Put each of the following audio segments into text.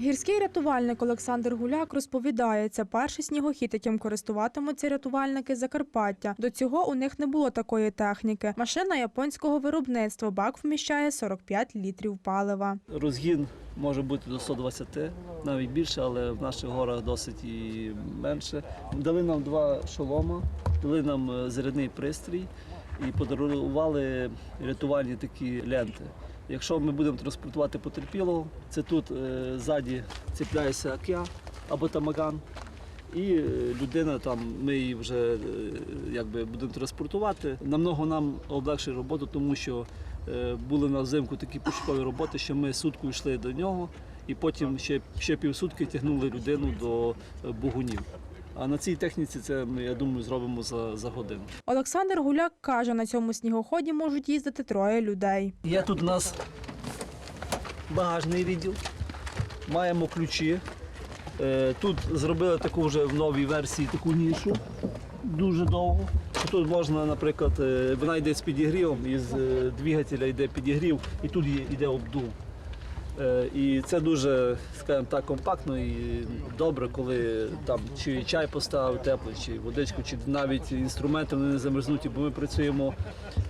Гірський рятувальник Олександр Гуляк розповідає, це перший снігохід, яким користуватимуться рятувальники Закарпаття. До цього у них не було такої техніки. Машина японського виробництва. Бак вміщає 45 літрів палива. Розгін може бути до 120, навіть більше, але в наших горах досить і менше. Дали нам два шолома, дали нам е, зарядний пристрій і подарували рятувальні такі ленти. Якщо ми будемо транспортувати потерпілого, це тут е, ззаді цепляється акя або тамаган. І е, людина там, ми її вже е, якби будемо транспортувати. Намного нам облегшує роботу, тому що е, були на взимку такі пошукові роботи, що ми сутку йшли до нього, і потім ще, ще півсутки тягнули людину до е, бугунів. А на цій техніці це ми, я думаю, зробимо за, за годину. Олександр Гуляк каже, на цьому снігоході можуть їздити троє людей. Є тут у нас багажний відділ, маємо ключі. Е, Тут зробили таку вже в новій версії таку нішу дуже довго. Тут можна, наприклад, е, вона йде з підігрівом, із е, двигателя йде підігрів і тут йде обдув. Е, І це дуже, скажімо так, компактно і добре, коли там чи чай поставив теплий, чи водичку, чи навіть інструменти вони не замерзнуті, бо ми працюємо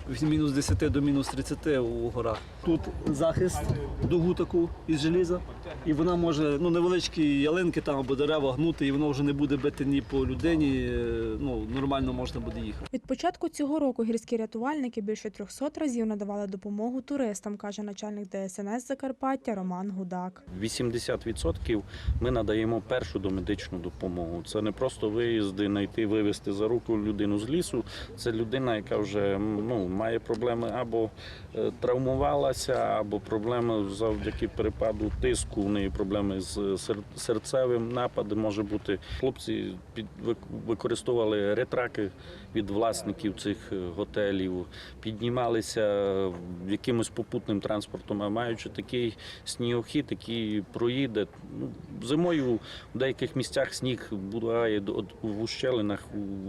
від мінус 10 до мінус 30 у горах. Тут захист, дугу таку із желіза, і вона може ну, невеличкі ялинки там або дерева гнути, і воно вже не буде бити ні по людині. е, Ну, нормально можна буде їхати. Від початку цього року гірські рятувальники більше 300 разів надавали допомогу туристам, каже начальник ДСНС Закарпаття Роман Гудак. 80% ми надаємо першу домедичну допомогу. Це не просто виїзди, знайти, вивезти за руку людину з лісу. Це людина, яка вже ну, має проблеми або е, травмувалася, або проблеми завдяки перепаду тиску. У неї проблеми з серцевим нападом може бути. Хлопці використовували ретраки від власників цих е, готелів, піднімалися якимось попутним транспортом, а маючи такий снігохід, який проїде. Ну, зимою в деяких місцях сніг буває в ущелинах,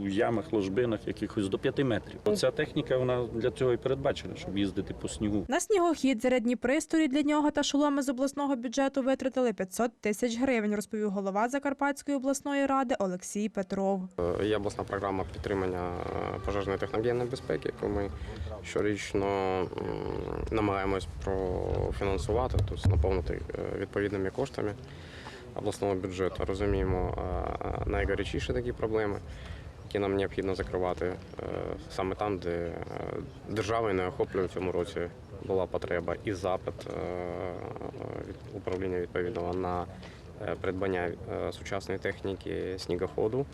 у ямах, ложбинах якихось до 5 метрів. Ця техніка вона для цього і передбачена, щоб їздити по снігу. На снігохід зарядні пристрої для нього та шоломи з обласного бюджету витратили 500 тисяч гривень, розповів голова Закарпатської обласної ради Олексій Петров. Е, Є обласна програма підтримання е, пожежної техногенної безпеки, яку ми щорічно намагаємось профінансувати, тобто наповнити е, відповідними коштами обласного бюджету. Розуміємо найгарячіші такі проблеми, які нам необхідно закривати е, саме там, де держави не охоплює в цьому році була потреба і запит е, від управління відповідного на е, придбання е, сучасної техніки снігоходу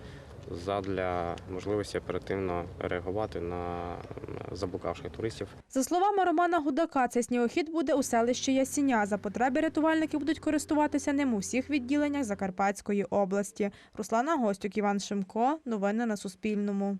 задля можливості оперативно реагувати на заблукавших туристів. За словами Романа Гудака, цей снігохід буде у селищі Ясіня. За потреби рятувальники будуть користуватися ним у всіх відділеннях Закарпатської області. Руслана Гостюк, Іван Шимко. Новини на Суспільному.